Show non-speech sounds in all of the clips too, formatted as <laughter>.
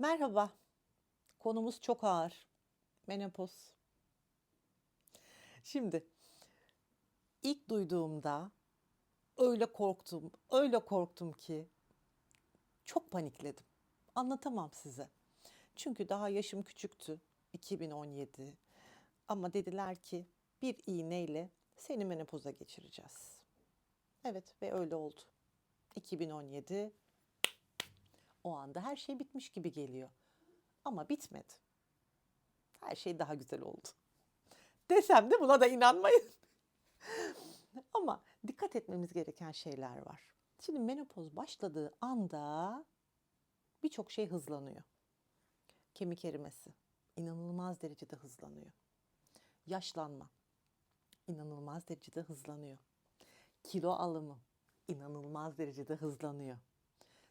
Merhaba. Konumuz çok ağır. Menopoz. Şimdi ilk duyduğumda öyle korktum, öyle korktum ki çok panikledim. Anlatamam size. Çünkü daha yaşım küçüktü. 2017. Ama dediler ki bir iğneyle seni menopoza geçireceğiz. Evet ve öyle oldu. 2017 o anda her şey bitmiş gibi geliyor. Ama bitmedi. Her şey daha güzel oldu. <laughs> Desem de buna da inanmayın. <laughs> Ama dikkat etmemiz gereken şeyler var. Şimdi menopoz başladığı anda birçok şey hızlanıyor. Kemik erimesi inanılmaz derecede hızlanıyor. Yaşlanma inanılmaz derecede hızlanıyor. Kilo alımı inanılmaz derecede hızlanıyor.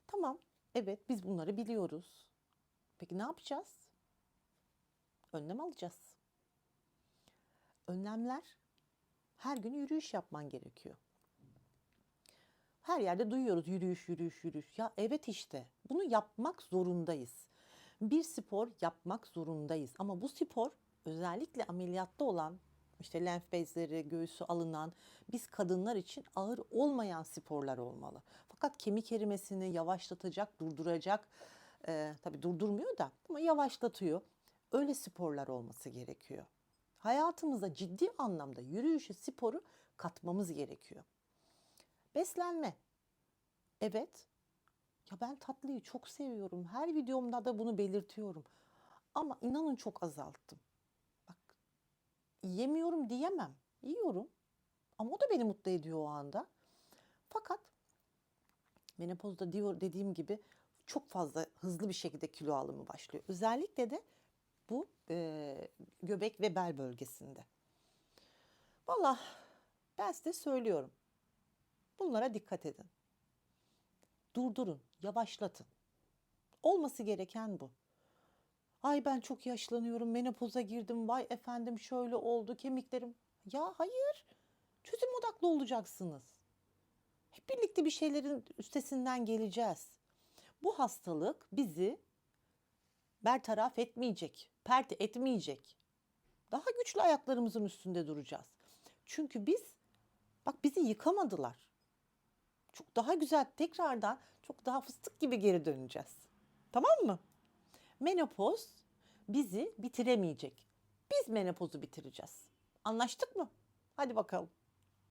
Tamam, evet biz bunları biliyoruz. Peki ne yapacağız? Önlem alacağız. Önlemler her gün yürüyüş yapman gerekiyor. Her yerde duyuyoruz yürüyüş, yürüyüş, yürüyüş. Ya evet işte bunu yapmak zorundayız. Bir spor yapmak zorundayız. Ama bu spor özellikle ameliyatta olan işte lenf bezleri, göğsü alınan biz kadınlar için ağır olmayan sporlar olmalı. Fakat kemik erimesini yavaşlatacak, durduracak, e, tabii durdurmuyor da ama yavaşlatıyor. Öyle sporlar olması gerekiyor. Hayatımıza ciddi anlamda yürüyüşü, sporu katmamız gerekiyor. Beslenme. Evet. Ya ben tatlıyı çok seviyorum. Her videomda da bunu belirtiyorum. Ama inanın çok azalttım. Yemiyorum diyemem. Yiyorum. Ama o da beni mutlu ediyor o anda. Fakat menopozda diyor dediğim gibi çok fazla hızlı bir şekilde kilo alımı başlıyor. Özellikle de bu e, göbek ve bel bölgesinde. Valla ben size söylüyorum. Bunlara dikkat edin. Durdurun, yavaşlatın. Olması gereken bu. Ay ben çok yaşlanıyorum, menopoza girdim, vay efendim şöyle oldu, kemiklerim. Ya hayır, çözüm odaklı olacaksınız. Hep birlikte bir şeylerin üstesinden geleceğiz. Bu hastalık bizi bertaraf etmeyecek, pert etmeyecek. Daha güçlü ayaklarımızın üstünde duracağız. Çünkü biz, bak bizi yıkamadılar. Çok daha güzel tekrardan çok daha fıstık gibi geri döneceğiz. Tamam mı? Menopoz bizi bitiremeyecek. Biz menopozu bitireceğiz. Anlaştık mı? Hadi bakalım.